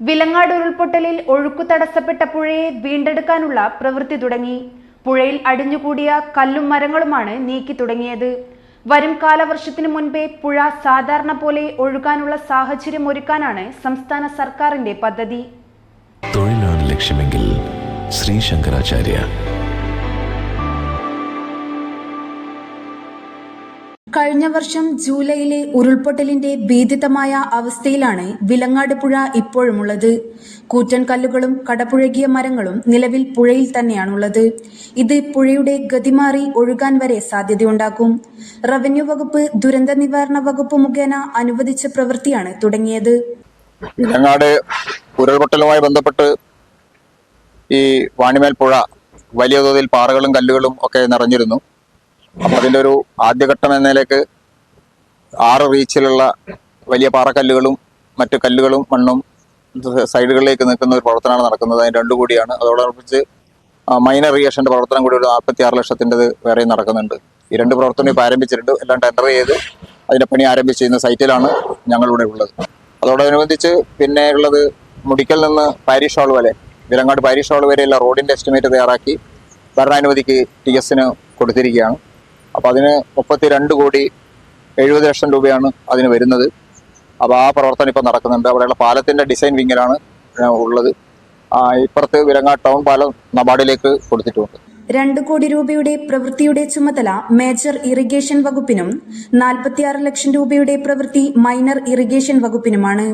വിലങ്ങാട് ഉരുൾപൊട്ടലിൽ ഒഴുക്കു തടസ്സപ്പെട്ട പുഴയെ വീണ്ടെടുക്കാനുള്ള പ്രവൃത്തി തുടങ്ങി. പുഴയിൽ അടിഞ്ഞുകൂടിയ കല്ലും മരങ്ങളുമാണ് നീക്കി തുടങ്ങിയത്. വരും കാലവർഷത്തിനു മുൻപേ പുഴ സാധാരണ പോലെ ഒഴുകാനുള്ള സാഹചര്യം ഒരുക്കാനാണ് സംസ്ഥാന സർക്കാരിന്റെ പദ്ധതി. തൊഴിലാണ് ലക്ഷ്യമെങ്കിൽ ശ്രീ ശങ്കരാചാര്യ കഴിഞ്ഞ വർഷം ജൂലൈയിലെ ഉരുൾപൊട്ടലിന്റെ ഭീതിതമായ അവസ്ഥയിലാണ് വിലങ്ങാട് പുഴ ഇപ്പോഴുമുള്ളത്. കൂറ്റൻ കല്ലുകളും കടപുഴകിയ മരങ്ങളും നിലവിൽ പുഴയിൽ തന്നെയാണുള്ളത്. ഇത് പുഴയുടെ ഗതിമാറി ഒഴുകാൻ വരെ സാധ്യതയുണ്ടാക്കും. റവന്യൂ വകുപ്പ് ദുരന്ത നിവാരണ വകുപ്പ് മുഖേന അനുവദിച്ച പ്രവൃത്തിയാണ് തുടങ്ങിയത്. വിലങ്ങാട് ഉരുൾപൊട്ടലുമായി ബന്ധപ്പെട്ട് ഈ വാണിമേൽ പുഴ വലിയ തോതിൽ പാറകളും കല്ലുകളും ഒക്കെ നിറഞ്ഞിരുന്നു. അപ്പൊ അതിന്റെ ഒരു ആദ്യഘട്ടം നിലയ്ക്ക് ആറ് റീച്ചിലുള്ള വലിയ പാറക്കല്ലുകളും മറ്റു കല്ലുകളും മണ്ണും സൈഡുകളിലേക്ക് നിൽക്കുന്ന ഒരു പ്രവർത്തനമാണ് നടക്കുന്നത്. അതിന് രണ്ടു കൂടിയാണ്. അതോടൊപ്പിച്ച് മൈനർ റിയേഷന്റെ പ്രവർത്തനം കൂടി ഒരു നാൽപ്പത്തി ആറ് ലക്ഷത്തിന്റെത് വേറെ നടക്കുന്നുണ്ട്. ഈ രണ്ട് പ്രവർത്തനം ഇപ്പോൾ ആരംഭിച്ചിട്ടുണ്ട്. എല്ലാം ടെൻഡർ ചെയ്ത് അതിന്റെ പണി ആരംഭിച്ചിരുന്ന സൈറ്റിലാണ് ഞങ്ങളിവിടെ ഉള്ളത്. അതോടനുബന്ധിച്ച് പിന്നെ ഉള്ളത് മുടിക്കൽ നിന്ന് പാരീഷ് ഹാൾ വരെ വിലങ്ങാട് പാരീഷ് ഹാൾ വരെയുള്ള റോഡിന്റെ എസ്റ്റിമേറ്റ് തയ്യാറാക്കി ഭരണാനുമതിക്ക് ടി എസിന് കൊടുത്തിരിക്കുകയാണ്. അപ്പോൾ അതിന് മുപ്പത്തി രണ്ട് കോടി എഴുപത് ലക്ഷം രൂപയാണ് അതിന് വരുന്നത്. അപ്പോൾ ആ പ്രവർത്തനം ഇപ്പോൾ നടക്കുന്നുണ്ട്. അവിടെയുള്ള പാലത്തിന്റെ ഡിസൈൻ വിങ്ങിലാണ് ഉള്ളത്. ഇപ്പുറത്ത് വിലങ്ങാട് ടൗൺ പാലം നബാർഡിലേക്ക് കൊടുത്തിട്ടുണ്ട്. രണ്ട് കോടി രൂപയുടെ പ്രവൃത്തിയുടെ ചുമതല മേജർ ഇറിഗേഷൻ വകുപ്പിനും നാൽപ്പത്തിയാറ് ലക്ഷം രൂപയുടെ പ്രവൃത്തി മൈനർ ഇറിഗേഷൻ വകുപ്പിനുമാണ്.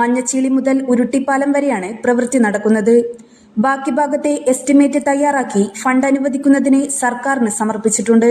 മഞ്ഞച്ചീളി മുതൽ ഉരുട്ടിപ്പാലം വരെയാണ് പ്രവൃത്തി നടക്കുന്നത്. ബാക്കി ഭാഗത്തെ എസ്റ്റിമേറ്റ് തയ്യാറാക്കി ഫണ്ട് അനുവദിക്കുന്നതിന് സർക്കാരിന് സമർപ്പിച്ചിട്ടുണ്ട്.